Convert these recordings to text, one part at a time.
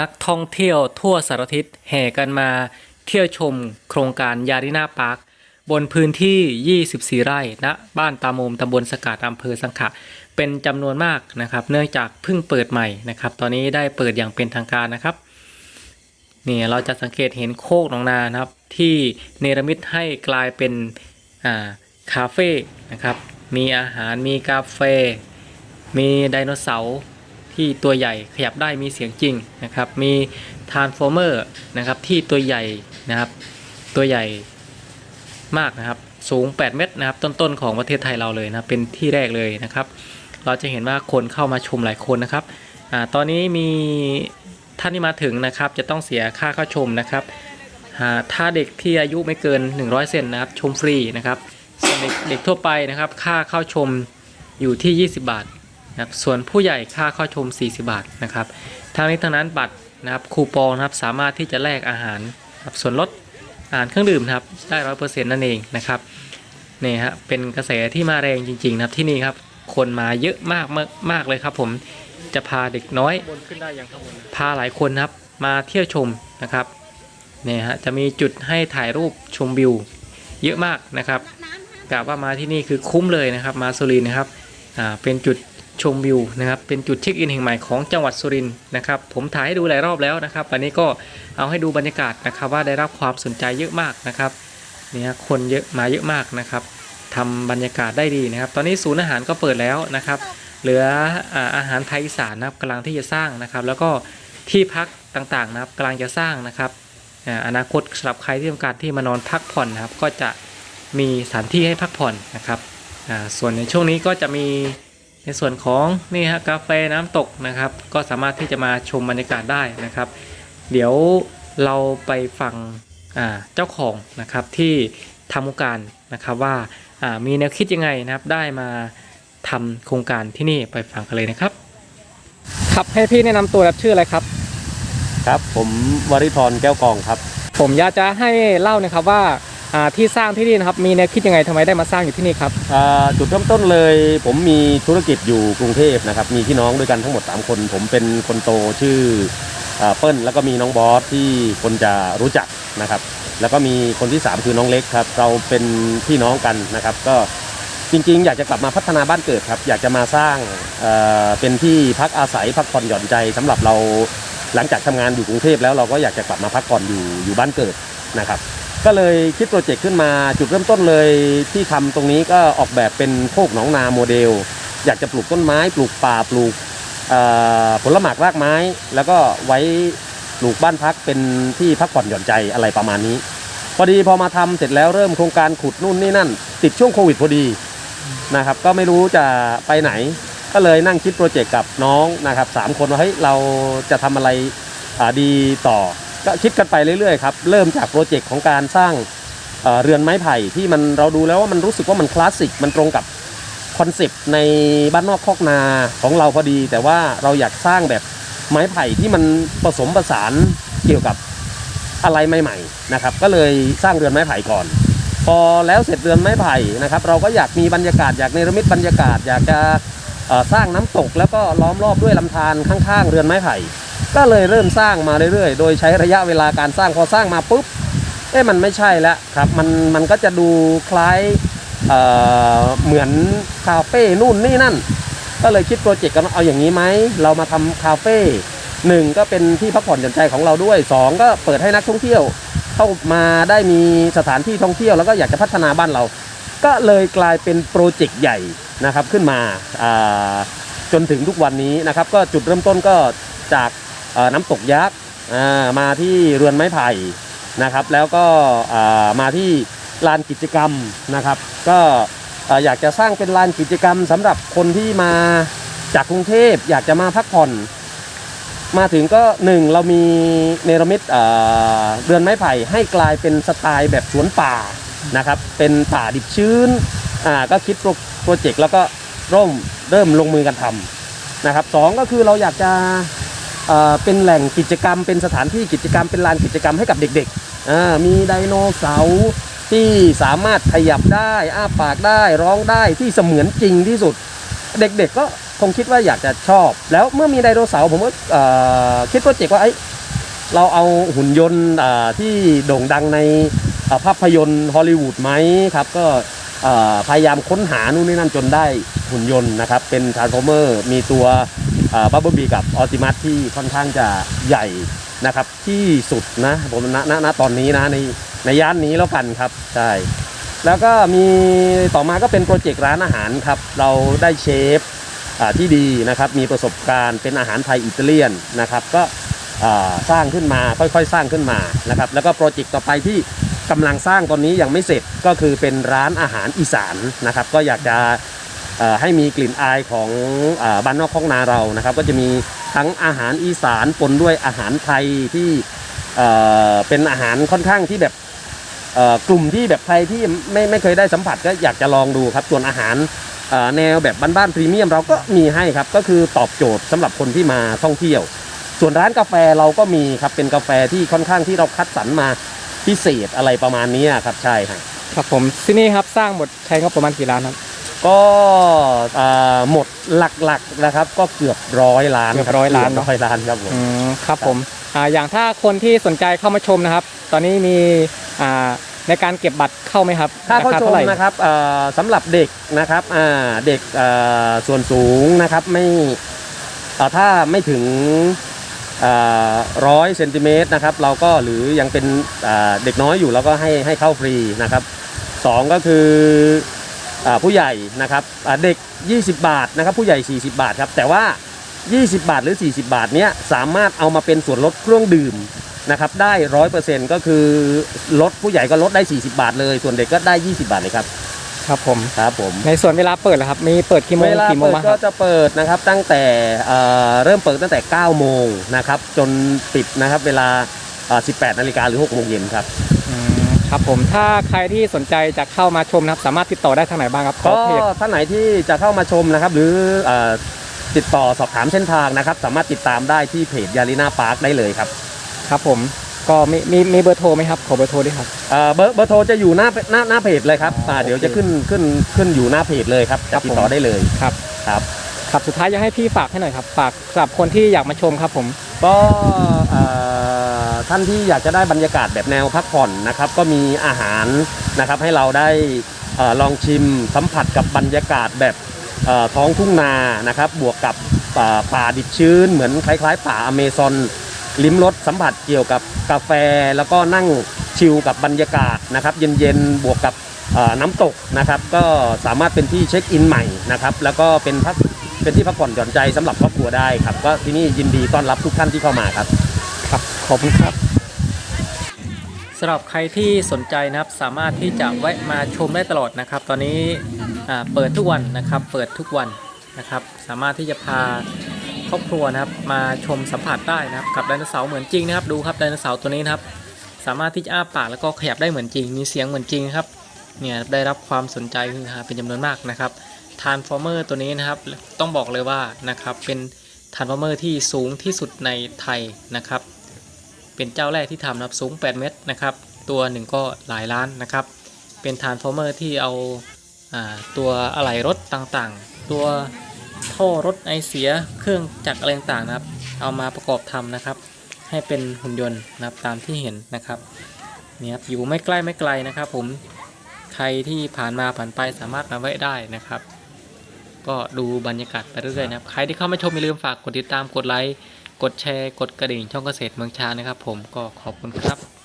นักท่องเที่ยวทั่วสารทิศแห่กันมาเที่ยวชมโครงการยารินาพาร์คบนพื้นที่ 24 ไร่ณบ้านตาโมมตำบลสกาดอำเภอสังขะเป็นจำนวนมากนะครับ เนื่องจากเพิ่งเปิดใหม่นะครับ ตอนนี้ได้เปิดอย่างเป็นทางการนะครับนี่เราจะสังเกตเห็นโคกหนองนานะครับ ที่เนรมิตให้กลายเป็นอาคาเฟ่นะครับ มีอาหารมีกาแฟ มีไดโนเสาร์ ที่ตัวใหญ่ขยับได้มีเสียงจริงนะครับมีทานฟอร์เมอร์นะครับที่ตัวใหญ่นะครับตัวใหญ่มากนะครับสูง 8 เมตรนะครับต้นๆของประเทศไทยเราเลยนะเป็นที่แรกเลยนะครับ เราจะเห็นว่าคนเข้ามาชมหลายคนนะครับอ่าตอนนี้มีท่านที่มาถึงนะครับจะต้องเสียค่าเข้าชมนะครับอ่าถ้าเด็กที่อายุไม่เกิน 100 เซนนะครับชมฟรีนะครับส่วนเด็กทั่วไปนะครับ ค่าเข้าชมอยู่ที่ 20 บาท นะครับส่วนผู้ใหญ่ค่าเข้าชม 40 บาทนะครับทั้งนี้ทั้งนั้นบัตรนะครับคูปองนะครับสามารถที่จะแลกอาหารนะครับส่วนลดอาหารเครื่องดื่มนะครับได้ร้อยเปอร์เซ็นต์นั่นเองนะครับนี่ฮะเป็นกระแสที่มาแรงจริง ๆ นะครับที่นี่ครับคนมาเยอะมากมากมากเลยครับ ผมจะพาเด็กน้อยบนขึ้นได้ยังข้างบนพาหลายคนนะครับมาเที่ยวชมนะครับเนี่ยฮะจะมีจุดให้ถ่ายรูปชมวิว เยอะมากนะครับกะว่ามาที่นี่คือคุ้มเลยนะครับ มาสุรินทร์นะครับอ่าเป็นจุด ชมวิวนะครับเป็นจุดเช็คอินแห่งใหม่ของจังหวัดสุรินทร์นะครับผมถ่ายให้ดูหลายรอบแล้วนะครับวันนี้ก็เอาให้ดูบรรยากาศนะครับว่าได้รับความสนใจเยอะมากนะครับเนี่ยคนเยอะมาเยอะมากนะครับทำบรรยากาศได้ดีนะครับ ตอนนี้ศูนย์อาหารก็เปิดแล้วนะครับ เหลืออาหารไทยอีสานนะครับกำลังที่จะสร้างนะครับ แล้วก็ที่พักต่างๆนะครับกำลังจะสร้างนะครับอนาคตสำหรับใครที่ต้องการที่มานอนพักผ่อนนะครับ ก็จะมีสถานที่ให้พักผ่อนนะครับส่วนในช่วงนี้ก็จะมี ในส่วนของนี่ฮะกาแฟน้ำตกนะครับ ก็สามารถที่จะมาชมบรรยากาศได้นะครับ เดี๋ยวเราไปฟังอ่าเจ้าของนะครับที่ทำโครงการนะครับว่าอ่ามีแนวคิดยังไงนะครับ ได้มาทำโครงการที่นี่ไปฟังกันเลยนะครับ ครับให้พี่แนะนำตัวครับชื่ออะไรครับ ครับผมวริธรแก้วกองครับ ผมอยากจะให้เล่านะครับว่าอ่า ที่สร้างที่นี่นะครับมีแนวคิดยังไงทำไมได้มาสร้างอยู่ที่นี่ครับจุดเริ่มต้นเลย ผมมีธุรกิจอยู่กรุงเทพนะครับมีพี่น้องด้วยกันทั้งหมด 3 คน ผมเป็นคนโตชื่ออเปิ้ลแล้วก็มีน้องบอสที่คนจะรู้จักนะครับ แล้วก็มีคนที่ 3 คือน้องเล็กครับ เราเป็นพี่น้องกันนะครับ ก็จริงๆ อยากจะกลับมาพัฒนาบ้านเกิดครับ อยากจะมาสร้างเเป็นที่พักอาศัยพักผ่อนหย่อนใจสำหรับเราหลังจากทำงานอยู่กรุงเทพแล้วเราก็อยากจะกลับมาพักผ่อนอยู่อยู่บ้านเกิดนะครับ ก็เลยคิดโปรเจกต์ขึ้นมาจุดเริ่มต้นเลยที่ทำตรงนี้ก็ออกแบบเป็นโคกหนองนาโมเดล อยากจะปลูกต้นไม้ปลูกป่าปลูกผลหมากรากไม้ แล้วก็ไว้ปลูกบ้านพักเป็นที่พักผ่อนหย่อนใจอะไรประมาณนี้ พอดีพอมาทำเสร็จแล้วเริ่มโครงการขุดนู่นนี่นั่น ติดช่วงโควิดพอดีนะครับก็ไม่รู้จะไปไหน ก็เลยนั่งคิดโปรเจกต์กับน้องนะครับสามคนว่าเฮ้ยเราจะทำอะไรดีต่อ ก็คิดกันไปเรื่อยๆครับเริ่มจากโปรเจกต์ของการสร้างเอ่อเรือนไม้ไผ่ที่มันเราดูแล้วว่ามันรู้สึกว่ามันคลาสสิกมันตรงกับคอนเซปต์ในบ้านนอกคอกนาของเราพอดี แต่ว่าเราอยากสร้างแบบไม้ไผ่ที่มันผสมผสานเกี่ยวกับอะไรใหม่ๆนะครับก็เลยสร้างเรือนไม้ไผ่ก่อน พอแล้วเสร็จเรือนไม้ไผ่นะครับเราก็อยากมีบรรยากาศอยากเนรมิตบรรยากาศ อยากจะเอ่อสร้างน้ำตกแล้วก็ล้อมรอบด้วยลำธารข้างๆ เรือนไม้ไผ่ ก็เลยเริ่มสร้างมาเรื่อยๆ โดยใช้ระยะเวลาการสร้างพอสร้างมาปุ๊บเอ๊ะมันไม่ใช่แล้วครับมันมันก็จะดูคล้ายเเหมือนคาเฟ่นู่นนี่นั่น ก็เลยคิดโปรเจกต์กันเอาอย่างนี้ไหมเรามาทำคาเฟ่หนึ่งก็เป็นที่พักผ่อนหย่อนใจของเราด้วยสองก็เปิดให้นักท่องเที่ยว เข้ามาได้มีสถานที่ท่องเที่ยวแล้วก็อยากจะพัฒนาบ้านเรา ก็เลยกลายเป็นโปรเจกต์ใหญ่นะครับขึ้นมาาจนถึงทุกวันนี้นะครับ ก็จุดเริ่มต้นก็จาก น้ำตกยักษ์มาที่เรือนไม้ไผ่นะครับ แล้วก็มาที่ลานกิจกรรมนะครับ ก็อยากจะสร้างเป็นลานกิจกรรมสำหรับคนที่มาจากกรุงเทพอยากจะมาพักผ่อน มาถึงก็หนึ่งเรามีเนรมิตเเรือนไม้ไผ่ให้กลายเป็นสไตล์แบบสวนป่านะครับเป็นป่าดิบชื้นก็คิดโปรเจกต์แล้วก็ร่มเริ่มลงมือกันทำนะครับสองก็คือเราอยากจะ เป็นแหล่งกิจกรรม เป็นสถานที่กิจกรรมเป็นลานกิจกรรมให้กับเด็กๆมีไดโนเสาร์ที่สามารถขยับได้อ้าปากได้ร้องได้ที่เสมือนจริงที่สุด เด็กๆก็คงคิดว่าอยากจะชอบ แล้วเมื่อมีไดโนเสาร์ผมก็คิดโปรเจกต์ว่าเอ้เราเอาหุ่นยนต์ที่โด่งดังในภาพยนตร์ฮอลลีวูดไหมครับก็พยายามค้นหานู่นนี่นั่นจนได้หุ่นยนต์นะครับ เป็นทาร์ s ฟอร์เมอร์มีตัว บับเบิลบีกับออติมัสที่ค่อนข้างจะใหญ่นะครับที่สุดนะผมณณณตอนนี้นะในในย่านนี้แล้วกันครับใช่แล้วก็มีต่อมาก็เป็นโปรเจกต์ร้านอาหารครับเราได้เชฟที่ดีนะครับมีประสบการณ์เป็นอาหารไทยอิตาเลียนนะครับก็สร้างขึ้นมาค่อยๆ สร้างขึ้นมานะครับแล้วก็โปรเจกต์ต่อไปที่กำลังสร้างตอนนี้ยังไม่เสร็จก็คือเป็นร้านอาหารอีสานนะครับก็อยากจะ ให้มีกลิ่นอายของอบ้านนอกข้องนาเรานะครับ ก็จะมีทั้งอาหารอีสานปนด้วยอาหารไทยที่เป็นอาหารค่อนข้างที่แบบกลุ่มที่แบบใครที่ไม่ไม่เคยได้สัมผัสก็อยากจะลองดูครับ ส่วนอาหารแนวแบบบ้านๆพรีเมียมเราก็มีให้ครับ ก็คือตอบโจทย์สำหรับคนที่มาท่องเที่ยว ส่วนร้านกาแฟเราก็มีครับเป็นกาแฟที่ค่อนข้างที่เราคัดสรรมาพิเศษอะไรประมาณนี้ครับใช่ครับครับผมที่นี่ครับสร้างหมดใช้งบประมาณกี่ล้านครับ ก็อ่าหมดหลักๆนะครับ ก็เกือบร้อยล้านเกือบร้อยล้านเนอะร้อยล้านครับผมอืมครับผมอ่าอย่างถ้าคนที่สนใจเข้ามาชมนะครับ ตอนนี้มีอ่าในการเก็บบัตรเข้าไหมครับ ถ้าเข้าชท่มไหร่นะครับเอ่อสำหรับเด็กนะครับอ่าเด็กเอ่อส่วนสูงนะครับไม่เอ่อถ้าไม่ถึงร้อยเซนติเมตรนะครับเราก็หรือยังเป็นอ่าเด็กน้อยอยู่เราก็ให้ให้เข้าฟรีนะครับสองก็คืออา ผู้ใหญ่นะครับอ่าเด็ก 20 บาทนะครับผู้ใหญ่ 40 บาทครับแต่ว่า 20 บาทหรือ 40 บาทเนี้ยสามารถเอามาเป็นส่วนลดเครื่องดื่มนะครับได้ร้อยเปอร์เซ็นต์ก็คือลดผู้ใหญ่ก็ลดได้ 40 บาทเลย ส่วนเด็กก็ได้ 20 บาทเลยครับครับผมครับผมในส่วนเวลาเปิดเหรอครับมีเปิดกี่โมงเวลากี่โมงเปิดบ้างคก็รับจะเปิดนะครับตั้งแต่เอ่อเริ่มเปิดตั้งแต่ 9 โมงนะครับจนปิดนะครับเวลาเอ่อ18 นาฬิกาหรือ 6 โมงเย็นครับอืม ครับผมถ้าใครที่สนใจจะเข้ามาชมนะครับสามารถติดต่อได้ทางไหนบ้างครับขอก็เพจท่านไหนที่จะเข้ามาชมนะครับ หรือเอ่อติดต่อสอบถามเส้นทางนะครับ สามารถติดตามได้ที่เพจยาลิน่าพาร์คได้เลยครับ ครับผมก็มีมีมีเบอร์โทรไหมครับขอเบอร์โทรด้วยครับเอ่อเบอร์เบอร์โทรจะอยู่หน้าหน้าหน้าเพจเลยครับอ๋ออ่าเดี๋ยวโอเคจะขึ้นขึ้นขึ้นอยู่หน้าเพจเลยครับครัจะบติดต่อผมได้เลยครับครับครับสุดท้ายอยากให้พี่ฝากให้หน่อยครับฝากสำหรับคนที่อยากมาชมครับผมก็เอ่อ ท่านที่อยากจะได้บรรยากาศแบบแนวพักผ่อนนะครับ ก็มีอาหารนะครับให้เราได้อลองชิมสัมผัสกับบรรยากาศแบบท้องทุ่งนานะครับ บวกกับป่าดิบชื้น เหมือนคล้ายๆ ป่าอเมซอนลิ้มรสสัมผัสเกี่ยวกับกาแฟ แล้วก็นั่งชิลกับบรรยากาศนะครับ เย็นๆบวกกับน้ำตกนะครับ ก็สามารถเป็นที่เช็คอินใหม่นะครับ แล้วก็เป็นพักเป็นที่พักผ่อนหย่อนใจสำหรับครอบครัวได้ครับ ก็ที่นี่ยินดีต้อนรับทุกท่านที่เข้ามาครับ ครับขอบคุณครับสำหรับใครที่สนใจนะครับสามารถที่จะแวะมาชมได้ตลอดนะครับ ตอนนี้เปิดทุกวันนะครับ เปิดทุกวันนะครับ สามารถที่จะพาครอบครัวนะครับ มาชมสัมผัสได้นะครับกับไดโนเสาร์เหมือนจริงนะครับ ดูครับไดโนเสาร์ตัวนี้นะครับ สามารถที่จะอ้าปากแล้วก็ขยับได้เหมือนจริง มีเสียงเหมือนจริงครับเนี่ยได้รับความสนใจคือฮาเป็นจำนวนมากนะครับทานฟอร์เมอร์ตัวนี้นะครับ ต้องบอกเลยว่านะครับเป็นทานฟอร์เมอร์ที่สูงที่สุดในไทยนะครับ เป็นเจ้าแรกที่ทำนะครับสูง 8 เมตรนะครับ ตัวหนึ่งก็หลายล้านนะครับ เป็นทานฟอร์เมอร์ที่เอาอาตัวอะไหล่รถต่างๆ ตัวท่อรถไอเสียเครื่องจักรอะไรต่างๆนะครับ เอามาประกอบทำนะครับ ให้เป็นหุ่นยนต์นะครับตามที่เห็นนะครับเนี่ยครับอยู่ไม่ใกล้ไม่ไกลนะครับ ผมใครที่ผ่านมาผ่านไปสามารถมาแวะได้นะครับ ก็ดูบรรยากาศไปเรื่อยๆนะครับ ใครที่เข้ามาชมอย่าลืมฝากกดติดตามกดไลค์ กดแชร์ กดกระดิ่งช่องเกษตรเมืองชานะครับ ผมก็ขอบคุณครับ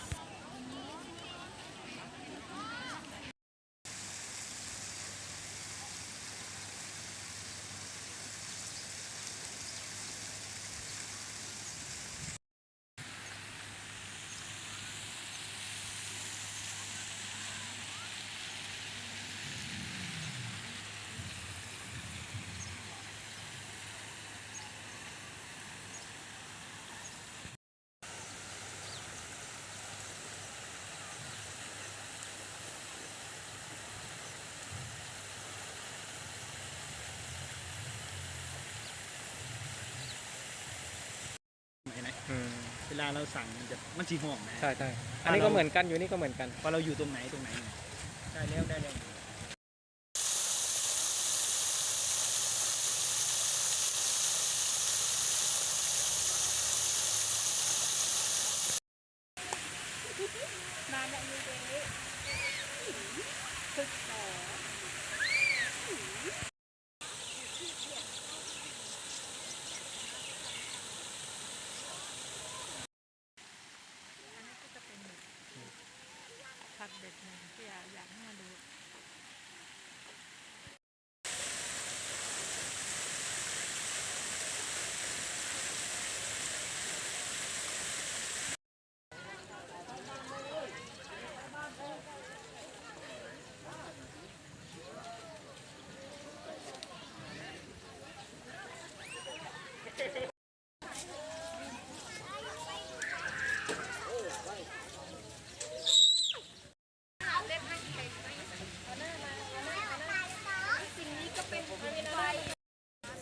เราสั่งมันจะมันสีหอมนะใช่ใช่อันนี้ก็เหมือนกันอยู่นี่ก็เหมือนกันพอเราอยู่ตรงไหนตรงไหน ได้แล้วได้แล้วนานอย่นี้เองนี่หอ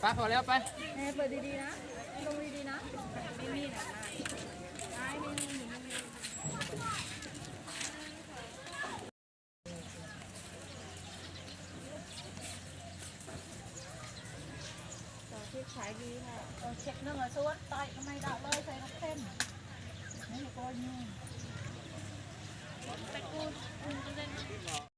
ป้าพอแล้วไปเปิดดีๆนะลงดีๆนะไม่มีนะที่ขายดีค่ะเออเช็คเนื้อสวดต่อยทำไมด่าเลยใส่น้ำเส้นนี่ก็ยุ่งแต่กูกูเล่น